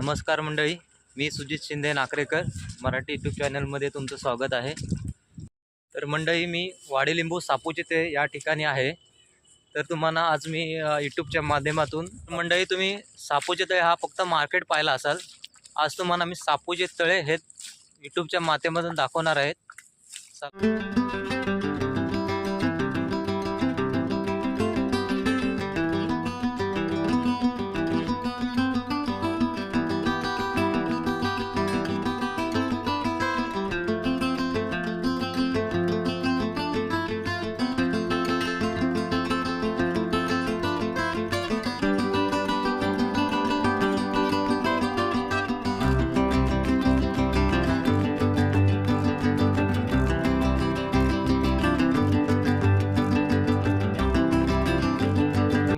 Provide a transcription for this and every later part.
नमस्कार मंडळी मी सुजित शिंदे नाकरेकर मराठी यूट्यूब चॅनलमध्ये तुमचं स्वागत आहे. तर मंडळी मी वाडेलिंबू सापूचे ते या ठिकाणी आहे. तर तुम्हाला आज मी यूट्यूबच्या माध्यमातून मंडळी तुम्ही सापूचे तळे हा फक्त मार्केट पाहिला असाल. आज तुम्हाला मी सापूचे तळे हे यूट्यूबच्या माध्यमातून दाखवणार आहेत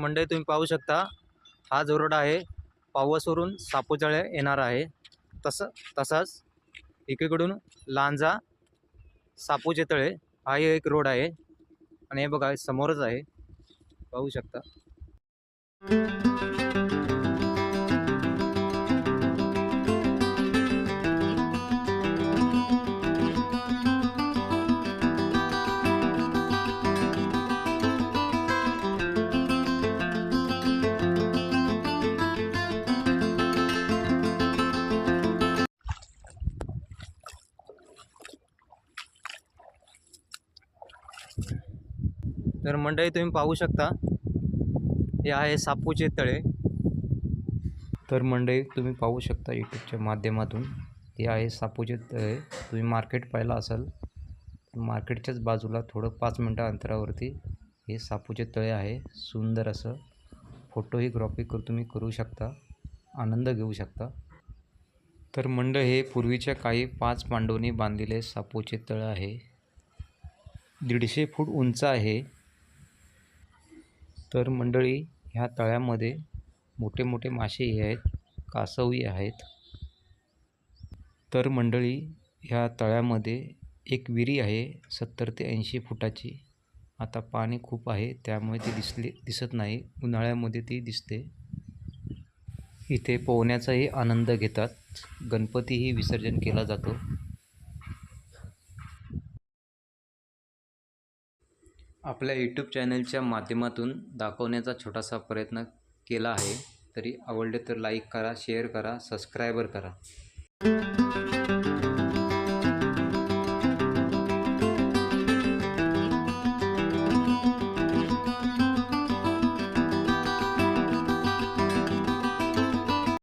मंडळी तुम्ही पाहू शकता हा जो रोड आहे पावसवरून सापूतळे येणार आहे. तसं तसाच एकीकडून लांजा सापूचे तळे हा एक रोड आहे आणि हे बघा समोरच आहे. पाहू शकता. तर मंडळी तुम्ही पाहू शकता. हे आहे सापूचे तळे. तर मंडळी तुम्ही पाहू शकता यूट्यूबच्या माध्यमातून. हे आहे सापूचे तळे. तुम्ही मार्केट पाहिलं असाल मार्केटच्याच बाजूला थोडं पाच मिनटं अंतरावरती हे सापूचे तळे आहे. सुंदर असं फोटोग्राफी करू तुम्ही करू शकता. आनंद घेऊ शकता. तर मंड हे पूर्वीच्या काही पाच पांडवनी बांधलेले सापूचे तळं आहे. दीडशे फूट उंच आहे. तर मंडळी ह्या तळ्यामध्ये मोठे मोठे मासेही आहेत कासवही आहेत. तर मंडळी ह्या तळ्यामध्ये एक विहिरी आहे सत्तर ते ऐंशी फुटाची. आता पाणी खूप आहे त्यामुळे ती दिसली दिसत नाही. उन्हाळ्यामध्ये ती दिसते. इथे पोहण्याचाही आनंद घेतात. गणपतीही विसर्जन केला जातो. आपल्या यूट्यूब चॅनलच्या माध्यमातून दाखवण्याचा छोटासा प्रयत्न केला आहे. तरी आवडले तर लाईक करा शेअर करा सबस्क्रायबर करा.